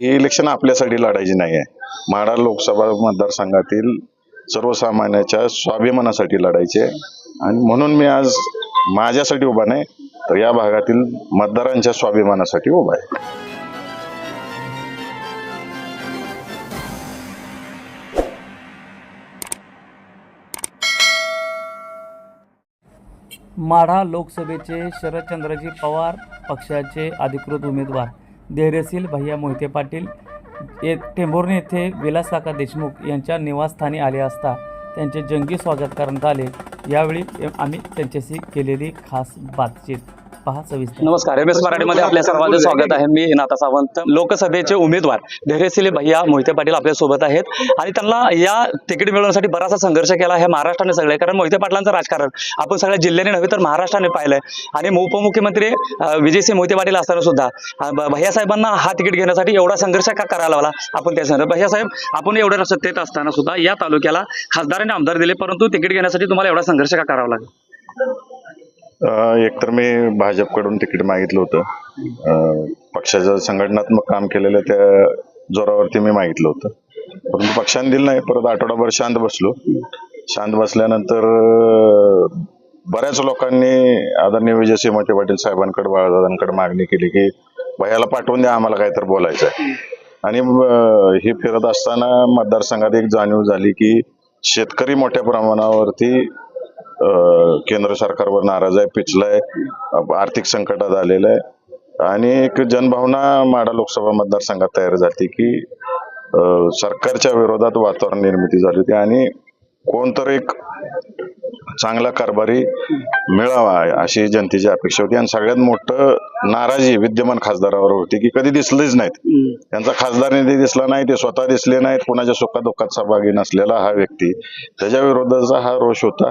हे इलेक्शन आपल्यासाठी लढायची नाही आहे. माढा लोकसभा मतदारसंघातील सर्वसामान्याच्या स्वाभिमानासाठी लढायचे आणि म्हणून मी आज माझ्यासाठी उभा नाही तर या भागातील मतदारांच्या स्वाभिमानासाठी उभा आहे. माढा लोकसभेचे शरदचंद्रजी पवार पक्षाचे अधिकृत उमेदवार. धैर्यशील भैया मोहिते पाटील ये टेंभुर्णी येथे विलास काका देशमुख यांच्या निवासस्थानी आले असता त्यांचे जंगी स्वागत करण्यात आले. यावेळी आम्ही त्यांच्याशी केलेली खास बातचीत नमस्कार. एम एस मराठीमध्ये आपल्या सर्वांचं स्वागत आहे. मी नाथा सावंत लोकसभेचे उमेदवार धैर्यशिले भैया मोहिते पाटील आपल्यासोबत आहेत. आणि त्यांना या तिकीट मिळवण्यासाठी बराचसा संघर्ष केला हे महाराष्ट्राने सगळे. कारण मोहिते पाटलांचं राजकारण आपण सगळ्या जिल्ह्याने नव्हे तर महाराष्ट्राने पाहिलंय. आणि उपमुख्यमंत्री विजयसिंह मोहिते पाटील असताना सुद्धा भैया साहेबांना हा तिकीट घेण्यासाठी एवढा संघर्ष का करायला लागला आपण त्या सांगतो भैया साहेब आपण एवढ्या सत्तेत असताना सुद्धा या तालुक्याला खासदाराने आमदार दिले परंतु तिकीट घेण्यासाठी तुम्हाला एवढा संघर्ष का करावा लागला? एकतर मी भाजपकडून तिकीट मागितलं होतं. अं, पक्षाचं संघटनात्मक काम केलेलं त्या जोरावरती मी मागितलं होतं. परंतु पक्षाने दिलं नाही. परत आठवडाभर शांत बसलो. शांत बसल्यानंतर अं, बऱ्याच लोकांनी आदरणीय विजयसिंह मोठे पाटील साहेबांकडे बाळादादांकडे मागणी केली की भयाला पाठवून द्या आम्हाला काहीतरी बोलायचं आहे. आणि अं, हे फिरत असताना मतदारसंघात एक जाणीव झाली की शेतकरी मोठ्या प्रमाणावरती केंद्र सरकारवर नाराज आहे पिचलाय आर्थिक संकटात आलेलं आहे. आणि एक जनभावना माडा लोकसभा मतदारसंघात तयार झाली की सरकारच्या विरोधात वातावरण निर्मिती झाली होती. आणि कोणतरी एक चांगला कारभारी मिळावा अशी जनतेची अपेक्षा होती. आणि सगळ्यात मोठं नाराजी विद्यमान खासदारावर होती की कधी दिसलेच नाहीत. त्यांचा खासदार निधी दिसला नाही ते स्वतः दिसले नाहीत. कुणाच्या सुखादुःखात सहभागी नसलेला हा व्यक्ती. त्याच्या विरोधाचा हा रोष होता.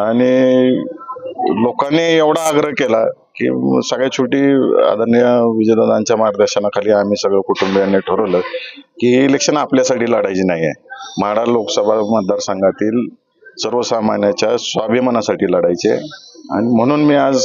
आणि लोकांनी एवढा आग्रह केला की सगळ्यात छोटी आदरणीय विजयदादांच्या मार्गदर्शनाखाली आम्ही सगळं कुटुंबियांनी ठरवलं की हे इलेक्शन आपल्यासाठी लढायची नाही आहे म्हाडा लोकसभा मतदारसंघातील सर्वसामान्याच्या स्वाभिमानासाठी लढायचे. आहे. आणि म्हणून मी आज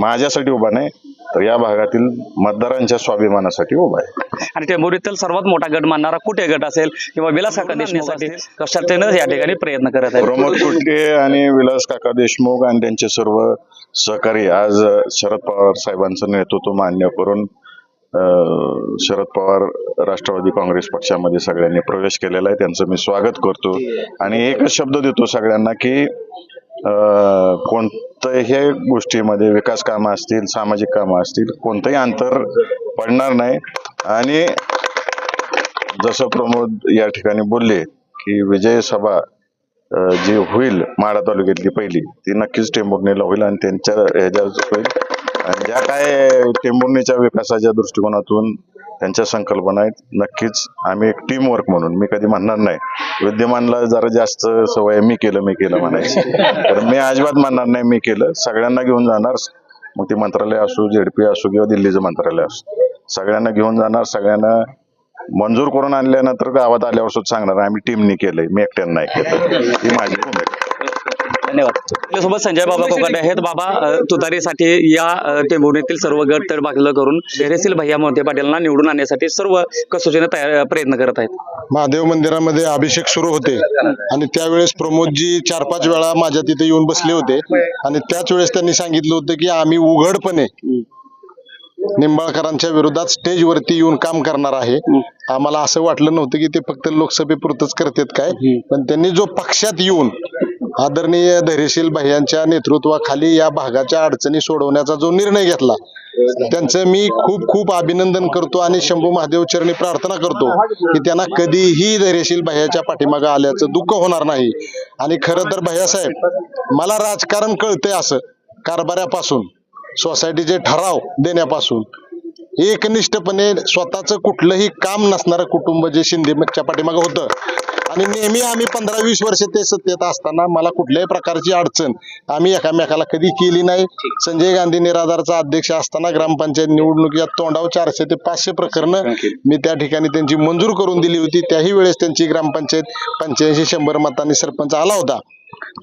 माझ्यासाठी उभा नाही तर या भागातील मतदारांच्या स्वाभिमानासाठी उभा आहे. आणि टेंभुरीतील सर्वात मोठा गट मानणारा कुठे गट असेल किंवा विलास काका देशमुखसाठी कशातेनं या ठिकाणी प्रयत्न करत आहेत? प्रमोद कुटे आणि विलास काका देशमुख आणि त्यांचे सर्व सहकारी आज शरद पवार साहेबांचं नेतृत्व मान्य करून अं, शरद पवार राष्ट्रवादी काँग्रेस पक्षामध्ये सगळ्यांनी प्रवेश केलेला आहे. त्यांचं मी स्वागत करतो. आणि एकच शब्द देतो सगळ्यांना की कोणत्याही गोष्टीमध्ये विकास कामं असतील सामाजिक कामं असतील कोणतंही अंतर पडणार नाही. आणि जसं प्रमोद या ठिकाणी बोलले की विजय सभा जी होईल माडा तालुक्यातली पहिली ती नक्कीच टेंभुर्णीला होईल आणि त्यांच्या ह्याच्या होईल. आणि ज्या काय टेंभुर्णीच्या विकासाच्या दृष्टिकोनातून त्यांच्या संकल्पना आहेत. नक्कीच आम्ही एक टीम वर्क म्हणून मी कधी म्हणणार नाही. विद्यमानला जरा जास्त सवय मी केलं मी केलं म्हणायची. तर मी अजिबात म्हणणार नाही मी केलं. सगळ्यांना घेऊन जाणार. मग ते मंत्रालय असो झेडपी असो किंवा दिल्लीचं मंत्रालय असो. सगळ्यांना घेऊन जाणार सगळ्यांना मंजूर करून आणल्यानंतर गावात आल्यावर सुद्धा सांगणार आम्ही टीमनी केलंय मी एकट्यानं नाही केलं ही माझी धन्यवाद. आपल्यासोबत संजय बाबा कोकाटे आहेत. बाबा तुतारीसाठी या टेंभुर्णीतील सर्व गट तर बाकीलं करून धैर्यशील भैया मोहिते पाटीलांना निवडून आणण्यासाठी सर्व कसोशीने तयार प्रयत्न करत आहेत. महादेव मंदिरामध्ये अभिषेक सुरू होते. आणि त्यावेळेस प्रमोदजी चार पाच वेळा माझ्या तिथे येऊन बसले होते. आणि त्याच वेळेस त्यांनी सांगितलं होतं की आम्ही उघडपणे निंबाळकरांच्या विरोधात स्टेजवरती येऊन काम करणार आहे. आम्हाला असं वाटलं नव्हतं की ते फक्त लोकसभेपुरतच करतात काय. पण त्यांनी जो पक्षात येऊन आदरणीय धैर्यशील भैयांच्या नेतृत्वाखाली या भागाच्या अडचणी सोडवण्याचा जो निर्णय घेतला त्यांचं मी खूप खूप अभिनंदन करतो आणि शंभू महादेव चरणी प्रार्थना करतो की त्यांना कधीही धैर्यशील भैयाच्या पाठीमागे आल्याचं दुःख होणार नाही. आणि खरं तर भैयासाहेब मला राजकारण कळतंय असं कारभाऱ्यापासून सोसायटीचे ठराव देण्यापासून. एकनिष्ठपणे स्वतःच कुठलंही काम नसणारं कुटुंब जे शिंदेच्या पाठीमागं होतं. आणि नेहमी आम्ही पंधरा वीस वर्ष ते सत्तेत असताना मला कुठल्याही प्रकारची अडचण आम्ही एकामेकाला कधी केली नाही. संजय गांधी निराधारचा अध्यक्ष असताना ग्रामपंचायत निवडणुकीच्या तोंडावर चारशे ते पाचशे प्रकरणं मी त्या ठिकाणी त्यांची मंजूर करून दिली होती. त्याही वेळेस त्यांची ग्रामपंचायत पंच्याऐंशी शंभर मतांनी सरपंच आला होता.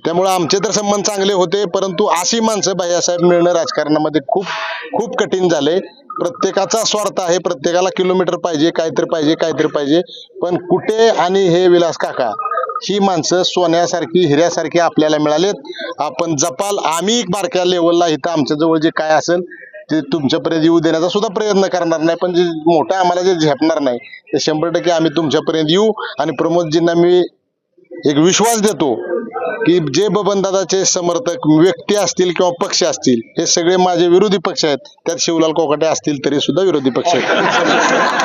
त्यामुळे आमचे तर संबंध चांगले होते परंतु अशी माणसं भैयासाहेब मिळणं राजकारणामध्ये खूप खूप कठीण झाले. प्रत्येकाचा स्वार्थ आहे प्रत्येकाला किलोमीटर पाहिजे काहीतरी पाहिजे काहीतरी पाहिजे. पण कुठे आणि हे विलास काका ही माणसं सोन्यासारखी हिऱ्यासारखी आपल्याला मिळालेत. आपण जपाल आम्ही बारक्या लेवलला इथं आमच्या जवळ जे काय असेल ते तुमच्यापर्यंत येऊ देण्याचा सुद्धा प्रयत्न करणार नाही. पण जे मोठं आम्हाला जे झेपणार नाही ते शंभर टक्के आम्ही तुमच्यापर्यंत येऊ आणि प्रमोदजींना मी एक विश्वास देतो की जे बबनदादाचे समर्थक व्यक्ती असतील किंवा पक्ष असतील हे सगळे माझे विरोधी पक्ष आहेत. त्यात शिवलाल कोकाटे असतील तरी सुद्धा विरोधी पक्ष आहेत.